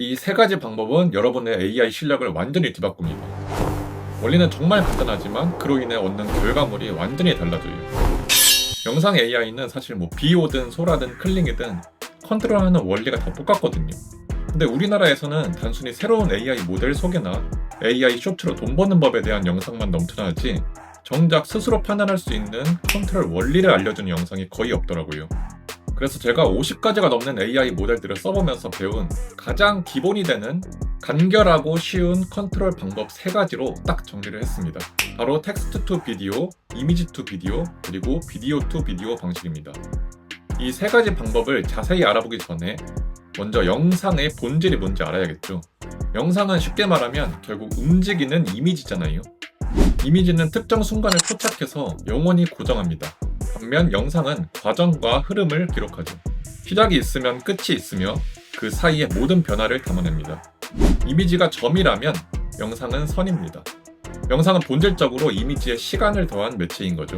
이 세 가지 방법은 여러분의 AI 실력을 완전히 뒤바꿉니다. 원리는 정말 간단하지만 그로 인해 얻는 결과물이 완전히 달라져요. 영상 AI는 사실 뭐 비오든 소라든 클링이든 컨트롤하는 원리가 다 똑같거든요. 근데 우리나라에서는 단순히 새로운 AI 모델 소개나 AI 쇼트로 돈 버는 법에 대한 영상만 넘쳐나지 정작 스스로 판단할 수 있는 컨트롤 원리를 알려주는 영상이 거의 없더라고요. 그래서 제가 50가지가 넘는 AI 모델들을 써보면서 배운 가장 기본이 되는 간결하고 쉬운 컨트롤 방법 3가지로 딱 정리를 했습니다. 바로 텍스트 투 비디오, 이미지 투 비디오, 그리고 비디오 투 비디오 방식입니다. 이 세 가지 방법을 자세히 알아보기 전에 먼저 영상의 본질이 뭔지 알아야겠죠. 영상은 쉽게 말하면 결국 움직이는 이미지잖아요. 이미지는 특정 순간을 포착해서 영원히 고정합니다. 반면 영상은 과정과 흐름을 기록하죠. 시작이 있으면 끝이 있으며 그 사이의 모든 변화를 담아냅니다. 이미지가 점이라면 영상은 선입니다. 영상은 본질적으로 이미지에 시간을 더한 매체인 거죠.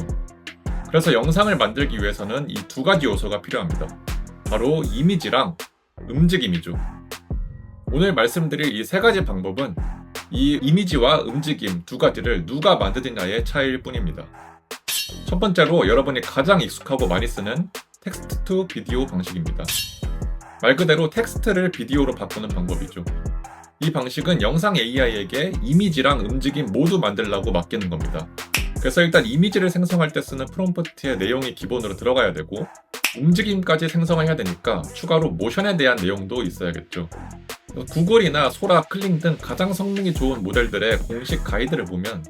그래서 영상을 만들기 위해서는 이 두 가지 요소가 필요합니다. 바로 이미지랑 움직임이죠. 오늘 말씀드릴 이 세 가지 방법은 이 이미지와 움직임 두 가지를 누가 만드느냐의 차이일 뿐입니다. 첫 번째로 여러분이 가장 익숙하고 많이 쓰는 텍스트 투 비디오 방식입니다. 말 그대로 텍스트를 비디오로 바꾸는 방법이죠. 이 방식은 영상 AI에게 이미지랑 움직임 모두 만들라고 맡기는 겁니다. 그래서 일단 이미지를 생성할 때 쓰는 프롬프트의 내용이 기본으로 들어가야 되고 움직임까지 생성을 해야 되니까 추가로 모션에 대한 내용도 있어야겠죠. 구글이나 소라, 클링 등 가장 성능이 좋은 모델들의 공식 가이드를 보면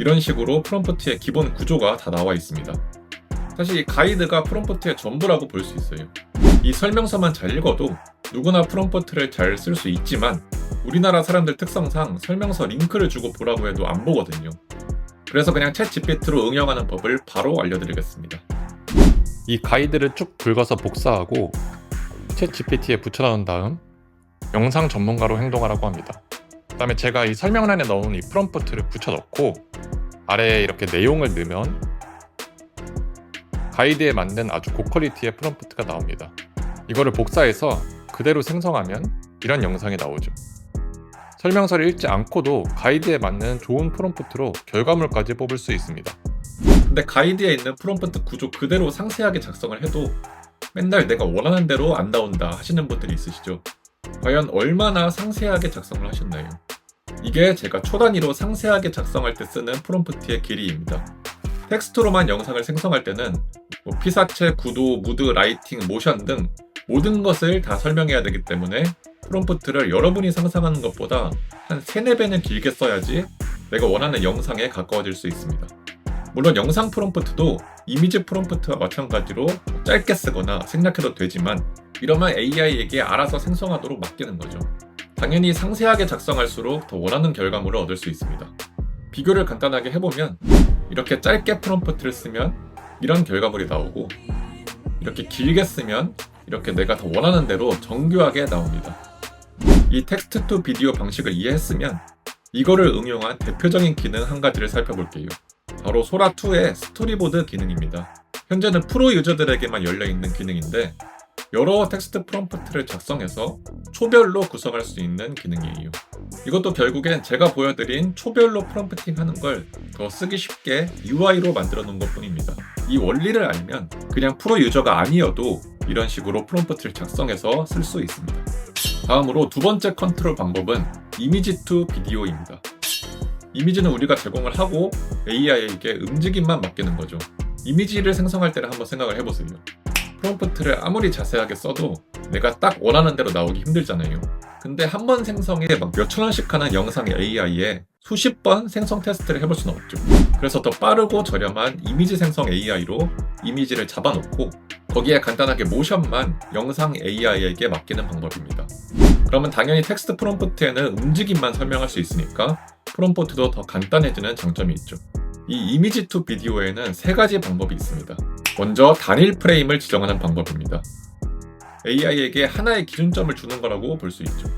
이런 식으로 프롬프트의 기본 구조가 다 나와 있습니다. 사실 이 가이드가 프롬프트의 전부라고 볼 수 있어요. 이 설명서만 잘 읽어도 누구나 프롬프트를 잘 쓸 수 있지만 우리나라 사람들 특성상 설명서 링크를 주고 보라고 해도 안 보거든요. 그래서 그냥 챗 GPT로 응용하는 법을 바로 알려드리겠습니다. 이 가이드를 쭉 긁어서 복사하고 챗 GPT에 붙여넣은 다음 영상 전문가로 행동하라고 합니다. 그 다음에 제가 이 설명란에 넣은 이 프롬프트를 붙여넣고 아래에 이렇게 내용을 넣으면 가이드에 맞는 아주 고퀄리티의 프롬프트가 나옵니다. 이거를 복사해서 그대로 생성하면 이런 영상이 나오죠. 설명서를 읽지 않고도 가이드에 맞는 좋은 프롬프트로 결과물까지 뽑을 수 있습니다. 근데 가이드에 있는 프롬프트 구조 그대로 상세하게 작성을 해도 맨날 내가 원하는 대로 안 나온다 하시는 분들이 있으시죠. 과연 얼마나 상세하게 작성을 하셨나요? 이게 제가 초단위로 상세하게 작성할 때 쓰는 프롬프트의 길이입니다. 텍스트로만 영상을 생성할 때는 뭐 피사체, 구도, 무드, 라이팅, 모션 등 모든 것을 다 설명해야 되기 때문에 프롬프트를 여러분이 상상하는 것보다 한 3, 4배는 길게 써야지 내가 원하는 영상에 가까워질 수 있습니다. 물론 영상 프롬프트도 이미지 프롬프트와 마찬가지로 짧게 쓰거나 생략해도 되지만 이러면 AI에게 알아서 생성하도록 맡기는 거죠. 당연히 상세하게 작성할수록 더 원하는 결과물을 얻을 수 있습니다. 비교를 간단하게 해보면 이렇게 짧게 프롬프트를 쓰면 이런 결과물이 나오고 이렇게 길게 쓰면 이렇게 내가 더 원하는 대로 정교하게 나옵니다. 이 텍스트 투 비디오 방식을 이해했으면 이거를 응용한 대표적인 기능 한 가지를 살펴볼게요. 바로 소라2의 스토리보드 기능입니다. 현재는 프로 유저들에게만 열려있는 기능인데 여러 텍스트 프롬프트를 작성해서 초별로 구성할 수 있는 기능이에요. 이것도 결국엔 제가 보여드린 초별로 프롬프팅 하는 걸 더 쓰기 쉽게 UI로 만들어 놓은 것 뿐입니다. 이 원리를 알면 그냥 프로 유저가 아니어도 이런 식으로 프롬프트를 작성해서 쓸 수 있습니다. 다음으로 두 번째 컨트롤 방법은 이미지 투 비디오입니다. 이미지는 우리가 제공을 하고 AI에게 움직임만 맡기는 거죠. 이미지를 생성할 때를 한번 생각을 해보세요. 프롬프트를 아무리 자세하게 써도 내가 딱 원하는 대로 나오기 힘들잖아요. 근데 한 번 생성에 막 몇천 원씩 하는 영상 AI에 수십 번 생성 테스트를 해볼 수는 없죠. 그래서 더 빠르고 저렴한 이미지 생성 AI로 이미지를 잡아놓고 거기에 간단하게 모션만 영상 AI에게 맡기는 방법입니다. 그러면 당연히 텍스트 프롬프트에는 움직임만 설명할 수 있으니까 프롬프트도 더 간단해지는 장점이 있죠. 이 이미지 투 비디오에는 세 가지 방법이 있습니다. 먼저 단일 프레임을 지정하는 방법입니다. AI에게 하나의 기준점을 주는 거라고 볼 수 있죠.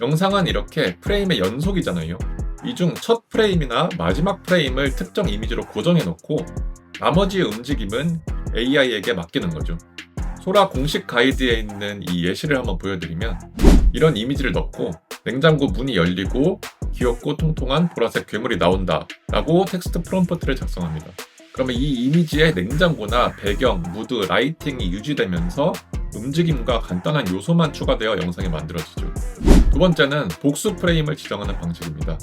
영상은 이렇게 프레임의 연속이잖아요. 이 중 첫 프레임이나 마지막 프레임을 특정 이미지로 고정해 놓고 나머지의 움직임은 AI에게 맡기는 거죠. 소라 공식 가이드에 있는 이 예시를 한번 보여드리면 이런 이미지를 넣고 냉장고 문이 열리고 귀엽고 통통한 보라색 괴물이 나온다 라고 텍스트 프롬프트를 작성합니다. 그러면 이 이미지의 냉장고나 배경, 무드, 라이팅이 유지되면서 움직임과 간단한 요소만 추가되어 영상이 만들어지죠. 두 번째는 복수 프레임을 지정하는 방식입니다.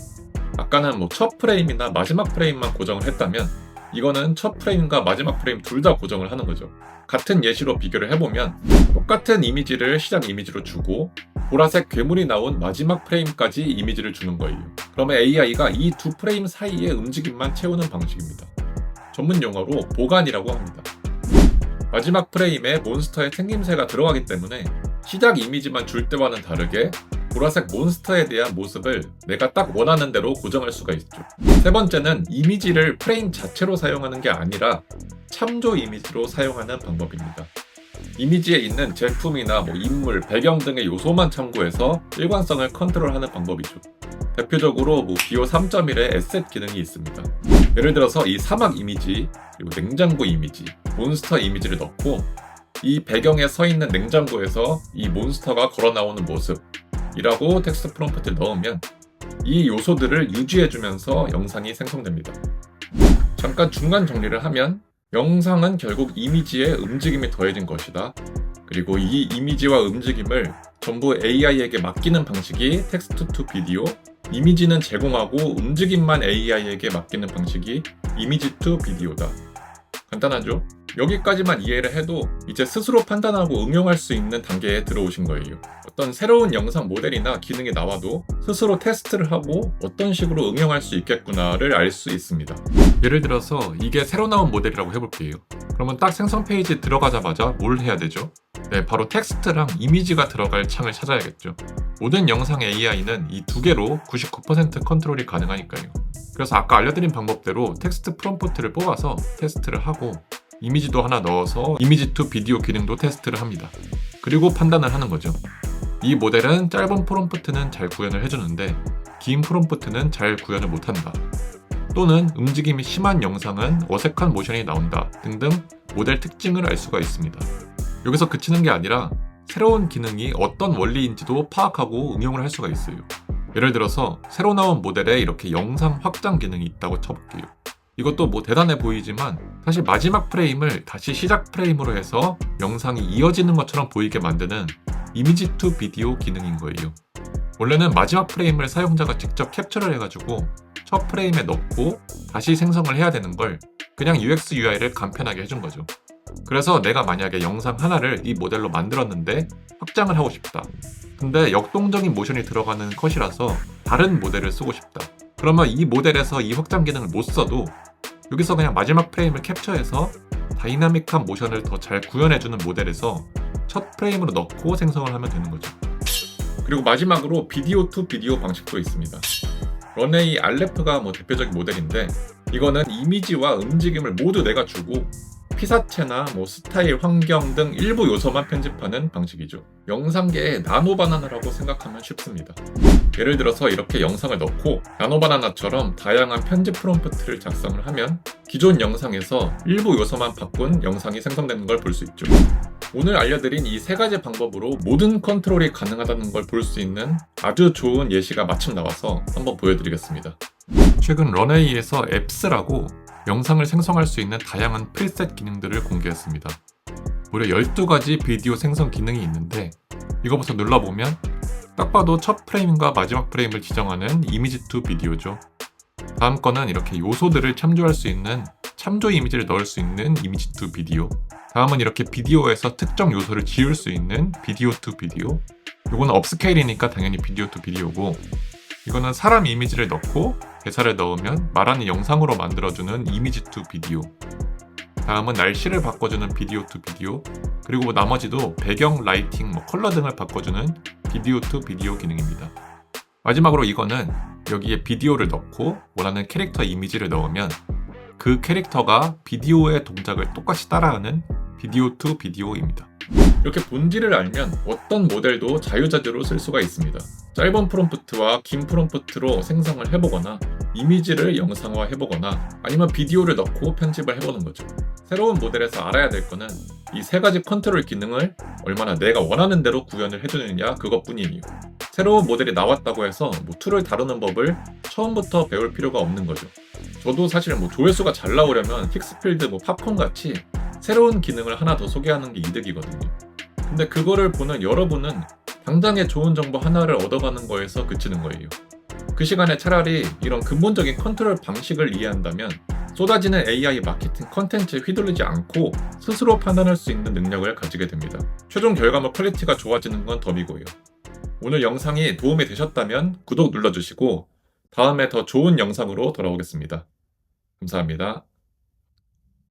아까는 뭐 첫 프레임이나 마지막 프레임만 고정을 했다면 이거는 첫 프레임과 마지막 프레임 둘 다 고정을 하는 거죠. 같은 예시로 비교를 해보면 똑같은 이미지를 시작 이미지로 주고 보라색 괴물이 나온 마지막 프레임까지 이미지를 주는 거예요. 그러면 AI가 이 두 프레임 사이의 움직임만 채우는 방식입니다. 전문 용어로 보관이라고 합니다. 마지막 프레임에 몬스터의 생김새가 들어가기 때문에 시작 이미지만 줄 때와는 다르게 보라색 몬스터에 대한 모습을 내가 딱 원하는 대로 고정할 수가 있죠. 세 번째는 이미지를 프레임 자체로 사용하는 게 아니라 참조 이미지로 사용하는 방법입니다. 이미지에 있는 제품이나 뭐 인물, 배경 등의 요소만 참고해서 일관성을 컨트롤하는 방법이죠. 대표적으로 뭐 비오 3.1의 에셋 기능이 있습니다. 예를 들어서 이 사막 이미지, 그리고 냉장고 이미지, 몬스터 이미지를 넣고 이 배경에 서 있는 냉장고에서 이 몬스터가 걸어 나오는 모습 이라고 텍스트 프롬프트를 넣으면 이 요소들을 유지해주면서 영상이 생성됩니다. 잠깐 중간 정리를 하면 영상은 결국 이미지에 움직임이 더해진 것이다. 그리고 이 이미지와 움직임을 전부 AI에게 맡기는 방식이 텍스트 투 비디오, 이미지는 제공하고 움직임만 AI에게 맡기는 방식이 이미지 투 비디오다. 간단하죠? 여기까지만 이해를 해도 이제 스스로 판단하고 응용할 수 있는 단계에 들어오신 거예요. 어떤 새로운 영상 모델이나 기능이 나와도 스스로 테스트를 하고 어떤 식으로 응용할 수 있겠구나를 알 수 있습니다. 예를 들어서 이게 새로 나온 모델이라고 해볼게요. 그러면 딱 생성 페이지 들어가자마자 뭘 해야 되죠? 네, 바로 텍스트랑 이미지가 들어갈 창을 찾아야겠죠. 모든 영상 AI는 이 두 개로 99% 컨트롤이 가능하니까요. 그래서 아까 알려드린 방법대로 텍스트 프롬프트를 뽑아서 테스트를 하고 이미지도 하나 넣어서 이미지 투 비디오 기능도 테스트를 합니다. 그리고 판단을 하는 거죠. 이 모델은 짧은 프롬프트는 잘 구현을 해주는데 긴 프롬프트는 잘 구현을 못한다. 또는 움직임이 심한 영상은 어색한 모션이 나온다 등등 모델 특징을 알 수가 있습니다. 여기서 그치는 게 아니라 새로운 기능이 어떤 원리인지도 파악하고 응용을 할 수가 있어요. 예를 들어서 새로 나온 모델에 이렇게 영상 확장 기능이 있다고 쳐볼게요. 이것도 뭐 대단해 보이지만 사실 마지막 프레임을 다시 시작 프레임으로 해서 영상이 이어지는 것처럼 보이게 만드는 이미지 투 비디오 기능인 거예요. 원래는 마지막 프레임을 사용자가 직접 캡처를 해가지고 첫 프레임에 넣고 다시 생성을 해야 되는 걸 그냥 UX UI를 간편하게 해준 거죠. 그래서 내가 만약에 영상 하나를 이 모델로 만들었는데 확장을 하고 싶다. 근데 역동적인 모션이 들어가는 컷이라서 다른 모델을 쓰고 싶다. 그러면 이 모델에서 이 확장 기능을 못 써도 여기서 그냥 마지막 프레임을 캡처해서 다이나믹한 모션을 더 잘 구현해주는 모델에서 첫 프레임으로 넣고 생성을 하면 되는 거죠. 그리고 마지막으로 비디오 투 비디오 방식도 있습니다. 런웨이 알레프가 뭐 대표적인 모델인데 이거는 이미지와 움직임을 모두 내가 주고 피사체나 뭐 스타일, 환경 등 일부 요소만 편집하는 방식이죠. 영상계의 나노바나나라고 생각하면 쉽습니다. 예를 들어서 이렇게 영상을 넣고 나노바나나처럼 다양한 편집 프롬프트를 작성을 하면 기존 영상에서 일부 요소만 바꾼 영상이 생성되는 걸 볼 수 있죠. 오늘 알려드린 이 세 가지 방법으로 모든 컨트롤이 가능하다는 걸 볼 수 있는 아주 좋은 예시가 마침 나와서 한번 보여드리겠습니다. 최근 런웨이에서 앱스라고 영상을 생성할 수 있는 다양한 프리셋 기능들을 공개했습니다. 무려 12가지 비디오 생성 기능이 있는데 이거부터 눌러보면 딱 봐도 첫 프레임과 마지막 프레임을 지정하는 이미지 투 비디오죠. 다음 거는 이렇게 요소들을 참조할 수 있는 참조 이미지를 넣을 수 있는 이미지 투 비디오. 다음은 이렇게 비디오에서 특정 요소를 지울 수 있는 비디오 투 비디오. 이거는 업스케일이니까 당연히 비디오 투 비디오고 이거는 사람 이미지를 넣고 대사를 넣으면 말하는 영상으로 만들어주는 이미지 투 비디오. 다음은 날씨를 바꿔주는 비디오 투 비디오. 그리고 뭐 나머지도 배경, 라이팅, 뭐 컬러 등을 바꿔주는 비디오 투 비디오 기능입니다. 마지막으로 이거는 여기에 비디오를 넣고 원하는 캐릭터 이미지를 넣으면 그 캐릭터가 비디오의 동작을 똑같이 따라하는 비디오 투 비디오입니다. 이렇게 본질을 알면 어떤 모델도 자유자재로 쓸 수가 있습니다. 짧은 프롬프트와 긴 프롬프트로 생성을 해보거나 이미지를 영상화 해보거나 아니면 비디오를 넣고 편집을 해보는 거죠. 새로운 모델에서 알아야 될 거는 이 세 가지 컨트롤 기능을 얼마나 내가 원하는 대로 구현을 해주느냐 그것뿐이에요. 새로운 모델이 나왔다고 해서 뭐 툴을 다루는 법을 처음부터 배울 필요가 없는 거죠. 저도 사실 뭐 조회수가 잘 나오려면 픽스필드 뭐 팝콘 같이 새로운 기능을 하나 더 소개하는 게 이득이거든요. 근데 그거를 보는 여러분은 당장의 좋은 정보 하나를 얻어가는 거에서 그치는 거예요. 그 시간에 차라리 이런 근본적인 컨트롤 방식을 이해한다면 쏟아지는 AI 마케팅 컨텐츠에 휘둘리지 않고 스스로 판단할 수 있는 능력을 가지게 됩니다. 최종 결과물 퀄리티가 좋아지는 건 덤이고요. 오늘 영상이 도움이 되셨다면 구독 눌러주시고 다음에 더 좋은 영상으로 돌아오겠습니다. 감사합니다.